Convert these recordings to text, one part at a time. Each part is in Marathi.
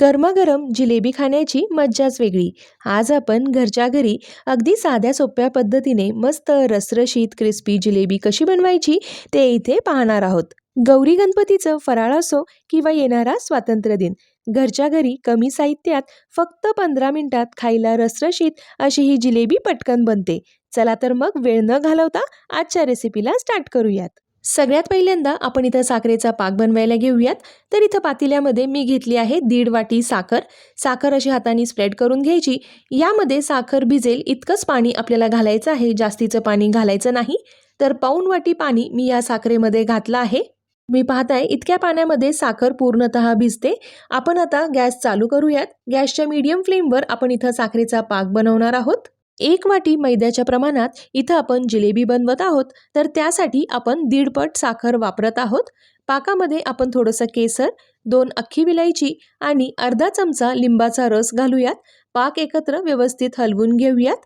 गरमागरम जिलेबी खाण्याची मज्जाच वेगळी. आज आपण घरच्या घरी अगदी साध्या सोप्या पद्धतीने मस्त रसरशीत क्रिस्पी जिलेबी कशी बनवायची ते इथे पाहणार आहोत. गौरी गणपतीचं फराळ असो किंवा येणारा स्वातंत्र्य दिन घरच्या घरी कमी साहित्यात फक्त पंधरा मिनिटात खायला रसरशीत अशी ही जिलेबी पटकन बनते. चला तर मग वेळ न घालवता आजच्या रेसिपीला स्टार्ट करूयात. सगळ्यात पहिल्यांदा आपण इथं साखरेचा पाक बनवायला घेऊयात. तर इथं पातेल्यामध्ये मी घेतली आहे दीड वाटी साखर. साखर अशी हाताने स्प्रेड करून घ्यायची. यामध्ये साखर भिजेल इतकंच पाणी आपल्याला घालायचं आहे. जास्तीचं पाणी घालायचं नाही. तर पाऊण वाटी पाणी मी या साखरेमध्ये घातलं आहे. मी पाहताय इतक्या पाण्यामध्ये साखर पूर्णतः भिजते. आपण आता गॅस चालू करूयात. गॅसच्या मीडियम फ्लेमवर आपण इथं साखरेचा पाक बनवणार आहोत. एक वाटी मैद्याच्या प्रमाणात इथं आपण जिलेबी बनवत आहोत. तर त्यासाठी आपण दीडपट साखर वापरत आहोत. पाकामध्ये आपण थोडंसं केसर दोन अख्खी विलायची आणि अर्धा चमचा लिंबाचा रस घालूयात. पाक एकत्र व्यवस्थित हलवून घेऊयात.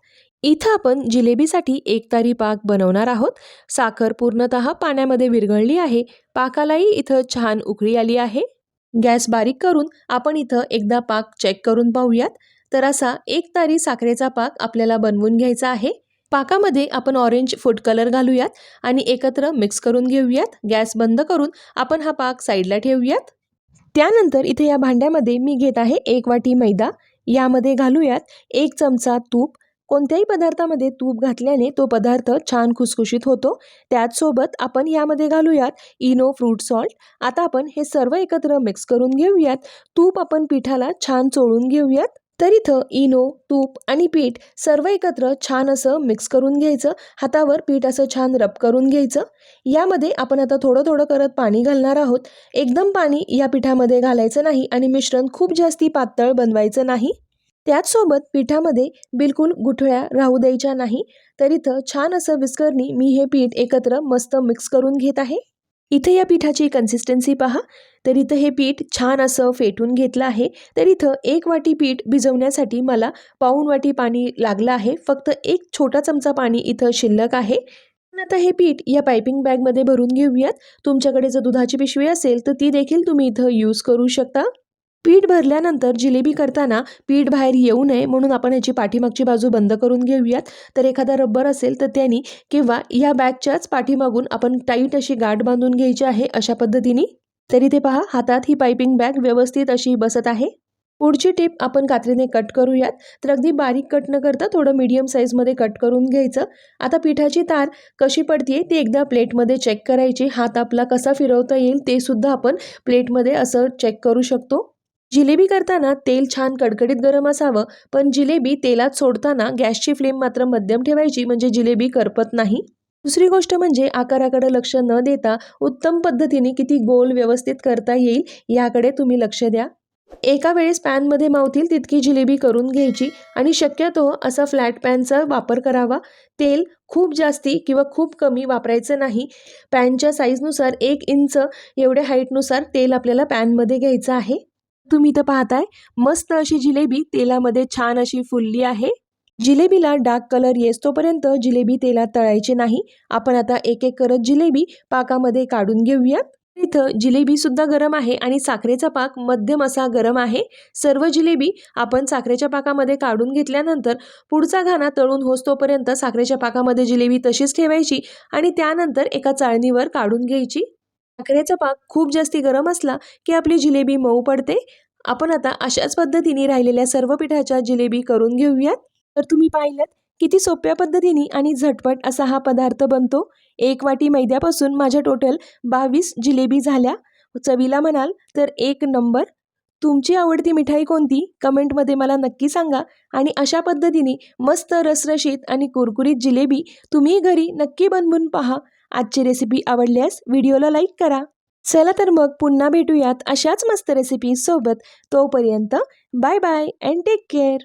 इथं आपण जिलेबीसाठी एकतारी पाक बनवणार आहोत. साखर पूर्णतः पाण्यामध्ये विरघळली आहे. पाकालाही इथं छान उकळी आली आहे. गॅस बारीक करून आपण इथं एकदा पाक चेक करून पाहूयात. तर असा एक तारी साखरेचा पाक आपल्याला बनवून घ्यायचा आहे. पाकामध्ये आपण ऑरेंज फूड कलर घालूयात आणि एकत्र मिक्स करून घेऊयात. गॅस बंद करून आपण हा पाक साईडला ठेवूयात. त्यानंतर इथे या भांड्यामध्ये मी घेत आहे एक वाटी मैदा. यामध्ये घालूयात एक चमचा तूप. कोणत्याही पदार्थामध्ये तूप घातल्याने तो पदार्थ छान खुसखुशीत होतो. त्याचसोबत आपण यामध्ये घालूयात इनो फ्रूट सॉल्ट आता आपण हे सर्व एकत्र मिक्स करून घेऊयात. तूप आपण पिठाला छान चोळून घेऊयात. तर इथं इनो तूप आणि पीठ सर्व एकत्र छान असं मिक्स करून घ्यायचं. हातावर पीठ असं छान रब करून घ्यायचं. यामध्ये आपण आता थोडं थोडं करत पाणी घालणार आहोत. एकदम पाणी या पिठामध्ये घालायचं नाही आणि मिश्रण खूप जास्ती पातळ बनवायचं नाही. त्याचसोबत पिठामध्ये बिलकुल गुठळ्या राहू द्यायच्या नाही. तर इथं छान असं विस्करणी मी हे पीठ एकत्र मस्त मिक्स करून घेत आहे. इथे या पिठाची कन्सिस्टन्सी पहा. तर इथं हे पीठ छान असं फेटून घेतलं आहे. तर इथं एक वाटी पीठ भिजवण्यासाठी मला पाऊण वाटी पाणी लागलं आहे. फक्त एक छोटा चमचा पाणी इथं शिल्लक आहे. आता हे पीठ या पायपिंग बॅगमध्ये भरून घेऊयात. तुमच्याकडे जर दुधाची पिशवी असेल तर ती देखील तुम्ही इथं यूज करू शकता. पीठ भरल्यानंतर जिलेबी करताना पीठ बाहेर येऊ नये म्हणून आपण याची पाठीमागची बाजू बंद करून घेऊयात. तर एखादा रब्बर असेल तर त्यांनी किंवा या बॅगच्याच पाठीमागून आपण टाईट अशी गाठ बांधून घ्यायची आहे अशा पद्धतीने. तरी ते पहा हातात ही पायपिंग बॅग व्यवस्थित अशी बसत आहे. पुढची टिप आपण कात्रीने कट करूयात. तर अगदी बारीक कट न करता थोडं मीडियम साईजमध्ये कट करून घ्यायचं. आता पिठाची तार कशी पडते ती एकदा प्लेटमध्ये चेक करायची. हात आपला कसा फिरवता येईल ते सुद्धा आपण प्लेटमध्ये असं चेक करू शकतो. जिलेबी करताना तेल छान कडकडीत गरम असावं पण जिलेबी तेलात सोडताना गॅसची फ्लेम मात्र मध्यम ठेवायची म्हणजे जिलेबी करपत नाही. दुसरी गोष्ट म्हणजे आकाराकडे लक्ष न देता उत्तम पद्धतीने किती गोल व्यवस्थित करता येईल याकडे तुम्ही लक्ष द्या. एका वेळेस पॅनमध्ये मावतील तितकी जिलेबी करून घ्यायची आणि शक्यतो असा फ्लॅट पॅनचा वापर करावा. तेल खूप जास्ती किंवा खूप कमी वापरायचं नाही. पॅनच्या साईजनुसार एक इंच एवढ्या हाईटनुसार तेल आपल्याला पॅनमध्ये घ्यायचं आहे. तुम्ही इथं पाहताय मस्त अशी जिलेबी तेलामध्ये छान अशी फुलली आहे. जिलेबीला डार्क कलर येस तोपर्यंत जिलेबी तेलात तळायची नाही. आपण आता एक एक करत जिलेबी पाकामध्ये काढून घेऊयात. इथं जिलेबी सुद्धा गरम आहे आणि साखरेचा पाक मध्यम असा गरम आहे. सर्व जिलेबी आपण साखरेच्या पाकामध्ये काढून घेतल्यानंतर पुढचा घाणा तळून होस तोपर्यंत साखरेच्या पाकामध्ये जिलेबी तशीच ठेवायची आणि त्यानंतर एका चाळणीवर काढून घ्यायची. साखरेचा पाक खूप जास्ती गरम असला की आपली जिलेबी मऊ पडते. आपण आता अशाच पद्धतीने राहिलेल्या सर्व पिठाच्या जिलेबी करून घेऊयात. तर तुम्ही पाहिलं किती सोप्या पद्धतीने आणि झटपट असा हा पदार्थ बनतो. एक वाटी मैद्यापासून माझ्या टोटल बावीस जिलेबी झाल्या. चवीला म्हणाल तर एक नंबर. तुमची आवडती मिठाई कोणती? कमेंटमध्ये मला नक्की सांगा. आणि अशा पद्धतीने मस्त रसरशीत आणि कुरकुरीत जिलेबी तुम्ही घरी नक्की बनवून पहा. आजची रेसिपी आवडल्यास व्हिडिओला लाईक करा. चला तर मग पुन्हा भेटूयात अशाच मस्त रेसिपी सोबत. तोपर्यंत bye bye and take care